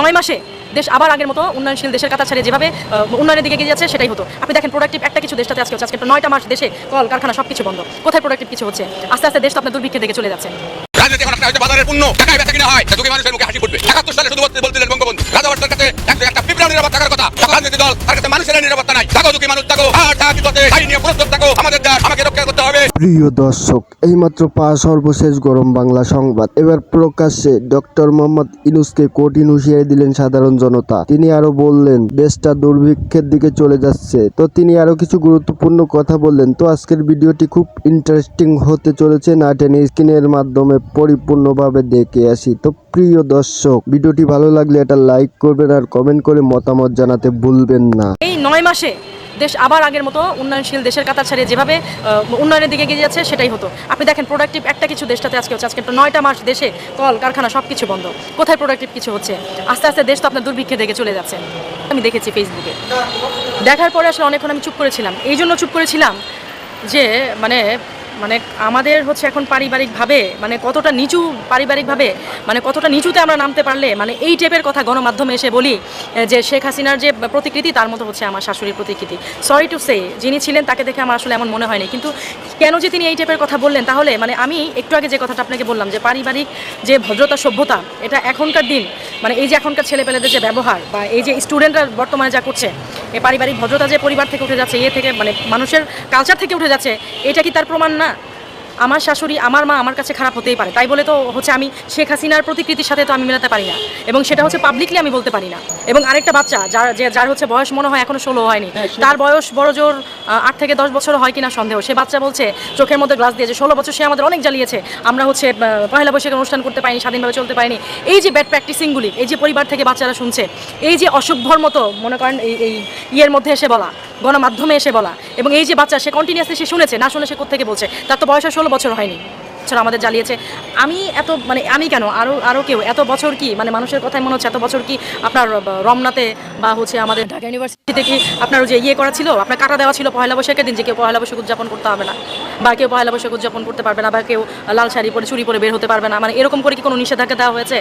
নয় মাসে দেশ আবার আগের মতো উন্নয়নশীল দেশের কথা ছাড়িয়ে যেভাবে উন্নয়নের দিকে গিয়ে যাচ্ছে সেটাই হতো। আপনি দেখেন প্রোডাক্টিভ একটা কিছু দেশটাতে আজকে হচ্ছে, আজকে নয়টা মাস দেশে কল, কারখানা সব কিছু বন্ধ। কোথায় প্রোডাক্টিভ কিছু হচ্ছে? আস্তে আস্তে দেশ তো আপনার দুর্ভিক্ষের দিকে চলে যাচ্ছে। রাজনীতি এখন আপনার বাজারের পণ্য টাকায় বেচা কিনা হয়। মানুষের মুখে হাসি ফুটবে। একাত্তর সালে বঙ্গবন্ধু। রাজা নিরাপদ কথা। রাজনীতি দল, তার কাছে মানুষের নিরাপত্তা নাই। থাকো দুঃখী মানুষ, থাকো। পথে গাড়ি নিয়ে প্রস্তুত থাকো। আমাদের দেশ আমাকে রক্ষা করতে হবে। প্রিয় দর্শক, এইমাত্র পাওয়া সর্বশেষ গরম বাংলা সংবাদ। এবার প্রকাশ্যে ডক্টর মোহাম্মদ ইনুসকে কঠিন হুঁশিয়ারি দিলেন সাধারণ জনতা। তিনি আরও বললেন, দেশটা দুর্ভিক্ষের দিকে চলে যাচ্ছে। তো তিনি আরও কিছু গুরুত্বপূর্ণ কথা বললেন। তো আজকের ভিডিওটি খুব ইন্টারেস্টিং হতে চলেছে। না টেনে স্ক্রিনের মাধ্যমে পরিপূর্ণভাবে দেখে আসি। তো প্রিয় দর্শক, ভিডিওটি ভালো লাগলে এটা লাইক করবেন আর কমেন্ট করে মতামত জানাতে ভুলবেন না। এই নয় মাসে দেশ আবার আগের মতো উন্নয়নশীল দেশের কাতার ছাড়িয়ে যেভাবে উন্নয়নের দিকে এগিয়ে যাচ্ছে, সেটাই হতো। আপনি দেখেন প্রোডাক্টিভ একটা কিছু দেশটাতে আজকে হচ্ছে। আজকে নয়টা মাস দেশে কল, কারখানা সব কিছু বন্ধ। কোথায় প্রোডাক্টিভ কিছু হচ্ছে? আস্তে আস্তে দেশ তো আপনার দুর্ভিক্ষের দিকে চলে যাচ্ছে। আমি দেখেছি ফেসবুকে দেখার পরে আসলে অনেকক্ষণ আমি চুপ করেছিলাম। এই জন্য চুপ করেছিলাম যে মানে মানে আমাদের হচ্ছে এখন পারিবারিকভাবে মানে কতটা নিচু পারিবারিকভাবে মানে কতটা নিচুতে আমরা নামতে পারলে মানে এই টাইপের কথা গণমাধ্যমে এসে বলি যে শেখ হাসিনার যে প্রতিকৃতি, তার মতো হচ্ছে আমার শাশুড়ির প্রতিকৃতি। সরি টু সে যিনি ছিলেন তাকে দেখে আমার আসলে এমন মনে হয়নি। কিন্তু কেন যে তিনি এই টাইপের কথা বললেন, তাহলে মানে আমি একটু আগে যে কথাটা আপনাকে বললাম, যে পারিবারিক যে ভদ্রতা, সভ্যতা, এটা এখনকার দিন মানে এই যে এখনকার ছেলেপেলেদের যে ব্যবহার, বা এই যে স্টুডেন্টরা বর্তমানে যা করছে এই পারিবারিক ভদ্রতা যে পরিবার থেকে উঠে যাচ্ছে, এ থেকে মানে মানুষের কালচার থেকে উঠে যাচ্ছে, এটা কি তার প্রমাণ না? আমার শাশুড়ি আমার মা আমার কাছে খারাপ হতেই পারে। তাই বলে তো হচ্ছে আমি শেখ হাসিনার প্রতিকৃতির সাথে তো আমি মেলাতে পারি না। এবং সেটা হচ্ছে পাবলিকলি আমি বলতে পারি না। এবং আরেকটা বাচ্চা যার যে যার হচ্ছে বয়স মনে হয় এখনও ষোলো হয়নি তার বয়স বড় জোর আট থেকে দশ বছর হয় কিনা সন্দেহ। সে বাচ্চা বলছে চোখের মধ্যে গ্লাস দিয়েছে। ষোলো বছর সে আমাদের অনেক জ্বালিয়েছে। আমরা হচ্ছে পয়লা বৈশাখের অনুষ্ঠান করতে পারিনি স্বাধীনভাবে চলতে পারিনি। এই যে ব্যাড প্র্যাকটিসিংগুলি এই যে পরিবার থেকে বাচ্চারা শুনছে এই যে অসভ্যর মতো মনে করেন এই এই ইয়ের মধ্যে এসে বলা গণমাধ্যমে এসে বলা। এবং এই যে বাচ্চা, সে কন্টিনিউসলি সে শুনেছে, না শুনে সে কোথেকে বলছে, তার তো বয়স ষোলো বছর হয়নি। বছর আমাদের জ্বালিয়েছে। আমি এত মানে আমি কেন? আরও আরও কেউ? এত বছর কি? মানে মানুষের কথাই মনে হচ্ছে এত বছর কি আপনার রমনাতে বা হচ্ছে আমাদের ঢাকা ইউনিভার্সিটিতে কি আপনার যে ইয়ে করা ছিল? আপনার কাটা দেওয়া ছিল পয়লা বৈশাখের দিন যে কেউ পয়লা বৈশাখ উদযাপন করতে হবে না। বা কেউ পয়লা বৈশাখ উদযাপন করতে পারবে না, বা কেউ লাল শাড়ি পরে চুরি পরে বের হতে পারবে না। মানে এরকম করে কি কোনো নিষেধাজ্ঞা দেওয়া হয়েছে?